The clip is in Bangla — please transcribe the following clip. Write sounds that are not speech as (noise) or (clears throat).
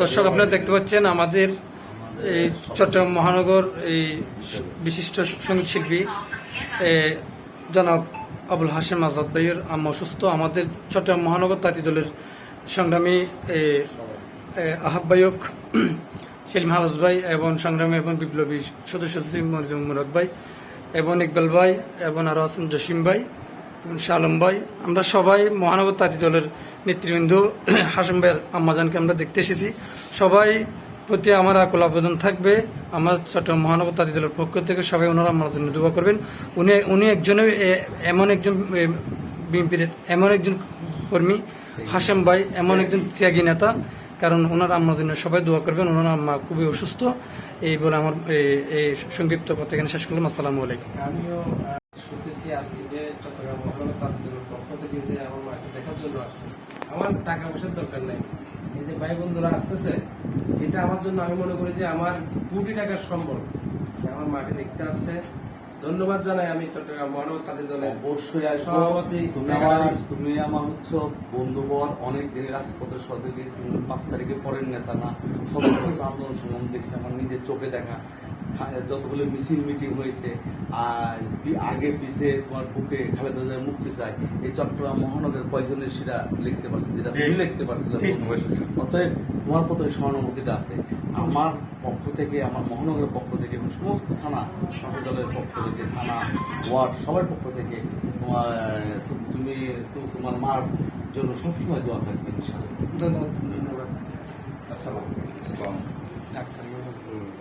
দর্শক, আপনারা দেখতে পাচ্ছেন আমাদের এই চট্টগ্রাম মহানগর এই বিশিষ্ট সংগীত শিল্পী জনাব আবুল হাসেম আজাদ ভাইয়ের আম্মা অসুস্থ। আমাদের চট্টগ্রাম মহানগর তাঁতি দলের সংগ্রামী আহ্বায়ক সেলিম হাউস ভাই এবং সংগ্রামী এবং বিপ্লবী সদস্য সচিব মুরাদ ভাই এবং ইকবাল ভাই এবং আরও আছেন জসিম ভাই এবং শালম ভাই। আমরা সবাই মহানগর তাঁতি দলের নেতৃবৃন্দ। (clears throat) হাসম ভাইয়ের আম্মাজানকে আমরা দেখতে এসেছি। সবাই প্রতি আমার আকুল আবেদন থাকবে। আমার চট্টগ্রাম মহানগর তাঁতি দলের পক্ষ থেকে সবাই ওনারা আমার জন্য দোয়া করবেন। উনি উনি একজনে এমন একজন বিএনপির এমন একজন কর্মী হাসেম ভাই, এমন একজন ত্যাগী নেতা। কারণ ওনার আম্মার জন্য সবাই দোয়া করবেন, ওনার আম্মা খুবই অসুস্থ। এই বলে আমার এই- সংক্ষিপ্ত কথা এখানে শেষ করলাম। আসসালামু আলাইকুম। আমিও শুনতেছি আজকে যে আমার মাকে দেখার জন্য আসছে। আমার টাকা পয়সার দরকার নাই। এই যে ভাই বন্ধুরা আসতেছে, এটা আমার জন্য আমি মনে করি যে আমার কোটি টাকার সম্বল। আমার মাকে দেখতে আসছে ধন্যবাদ জানাই আমি চট্টগ্রাম মহানগর দলের অবশ্যই সভাপতি, তুমি আমার সেক্রেটারি। তুমি আমার হচ্ছে বন্ধু বর অনেক দিনের রাজপথের সহযোগী। তুমি পাঁচ তারিখে পরের নেতা না। সতেরো আন্দোলন সংগ্রাম দেখছি আমার নিজের চোখে দেখা। যতগুলো মিছিল মিটিং হয়েছে আর আগে পিছে তোমার বুকে খালেদা জিয়ার মুক্তি চায় এই চট্টগ্রাম মহানগরের কয়জনের সেটা লিখতে পারছে যেটা তুমি লিখতে পারছিলে অতএব তোমার প্রতি সহানুভূতিটা আছে। আমার পক্ষ থেকে আমার মহানগরের পক্ষ থেকে এবং সমস্ত থানা শাসক দলের পক্ষ থেকে থানা ওয়ার্ড সবার পক্ষ থেকে তোমার তুমি তু- তোমার মার জন্য সবসময় দোয়া থাকবে ধন্যবাদ। ধন্যবাদ। আসসালাম